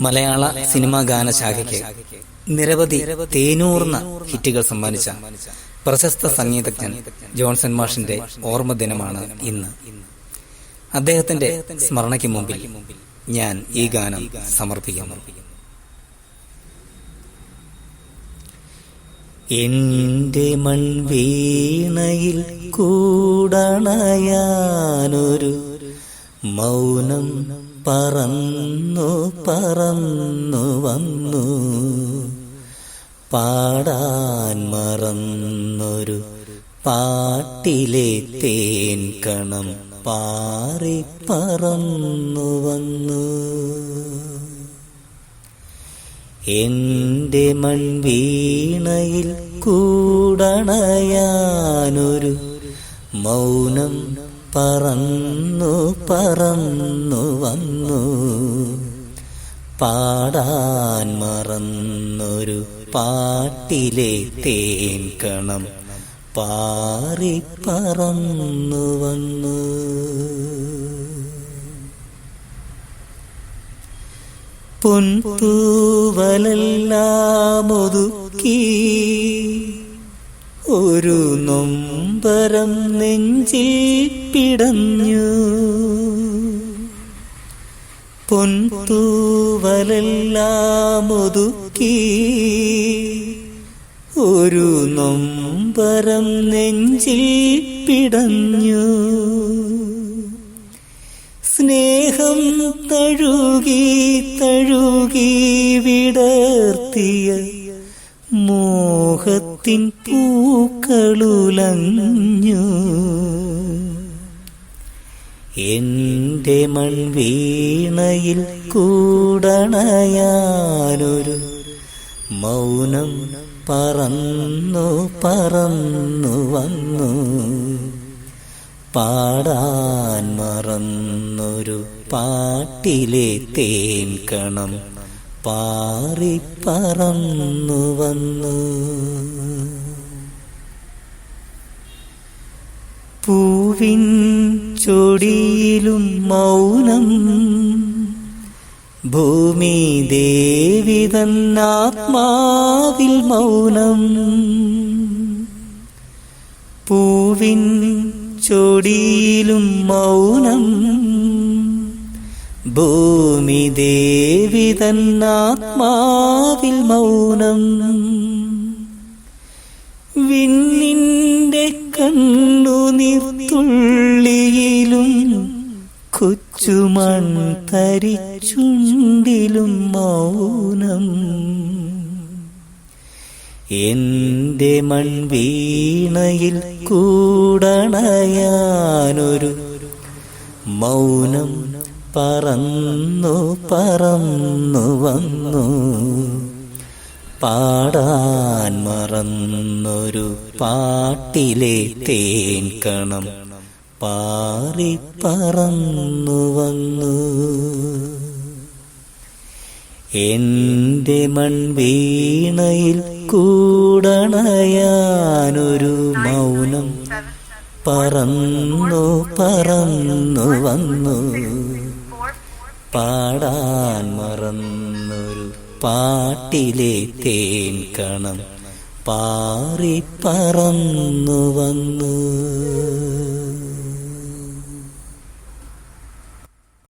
മലയാള cinema ഗാനശാഖയ്ക്ക് നിരവധി തേനൂർന്ന ഹിറ്റുകൾ സമ്മാനിച്ച പ്രശസ്ത സംഗീതജ്ഞൻ ജോൺസൺ മാഷിന്റെ ഓർമ്മ ദിനമാണ് ഇന്ന്. അദ്ദേഹത്തിന്റെ സ്മരണയ്ക്ക് മുമ്പിൽ ഞാൻ ഈ ഗാനം സമർപ്പിക്കുന്നു. എന്റെ മൺവീണയിൽ കൂടണയാനൊരു മൗനം പറന്നു പറന്നു വന്നു. പാടാൻ മറന്നൊരു പാട്ടിലെ തേൻ കണം പാറി പറന്നു വന്നു. എന്റെ മൺവീണയിൽ കൂടണയാനൊരു മൗനം പറന്നു പറന്നു വന്നു. പാടാൻ മറന്നൊരു പാട്ടിലെ തേൻ കണം പാറി പറന്നു വന്നു. പൊൻതൂവലെല്ലാം ഒതുക്കി ഒരു നൊമ്പരം നെഞ്ചിൽ പിടഞ്ഞു. പൊൻതൂവലെല്ലാം ഒതുക്കി. ഒരു നൊമ്പരം നെഞ്ചിൽ പിടഞ്ഞു. സ്നേഹം തഴുകി തഴുകി വിടർത്തിയ മോഹത്തിൻ പൂക്കളുലഞ്ഞു. എന്റെ മൺവീണയിൽ കൂടണയാനൊരു മൗനം പറന്നു പറന്നു വന്നു. പാടാൻ മറന്നൊരു പാട്ടിലെ തേൻ കണം പാറി പറന്നു വന്നു. പൂവിൻ ചൊടിയിലും മൗനം ഭൂമി ദേവി തന്നാത്മാവിൽ മൗനം. പൂവിൻ ചൊടിയിലും മൗനം ഭൂമി ദേവി തന്നാത്മാവിൽ മൗനം. വിണ്ണിന്റെ കണ്ണുനീർത്തുള്ളിയിലും കൊച്ചുമൺ തരിച്ചുണ്ടിലും മൗനം. എന്റെ മൺവീണയിൽ കൂടണയാനൊരു മൗനം. പറന്നു പറന്നു വന്നു. പാടാൻ മറന്നൊരു പാട്ടിലെ തേൻ കണം പാറി പറന്നു വന്നു. എന്റെ മൺവീണയിൽ കൂടണയാനൊരു മൗനം പറന്നു പറന്നു വന്നു. പാടാൻ മറന്നൊരു പാട്ടിലെ തേൻ കണം പാറി പറന്നു വന്നു.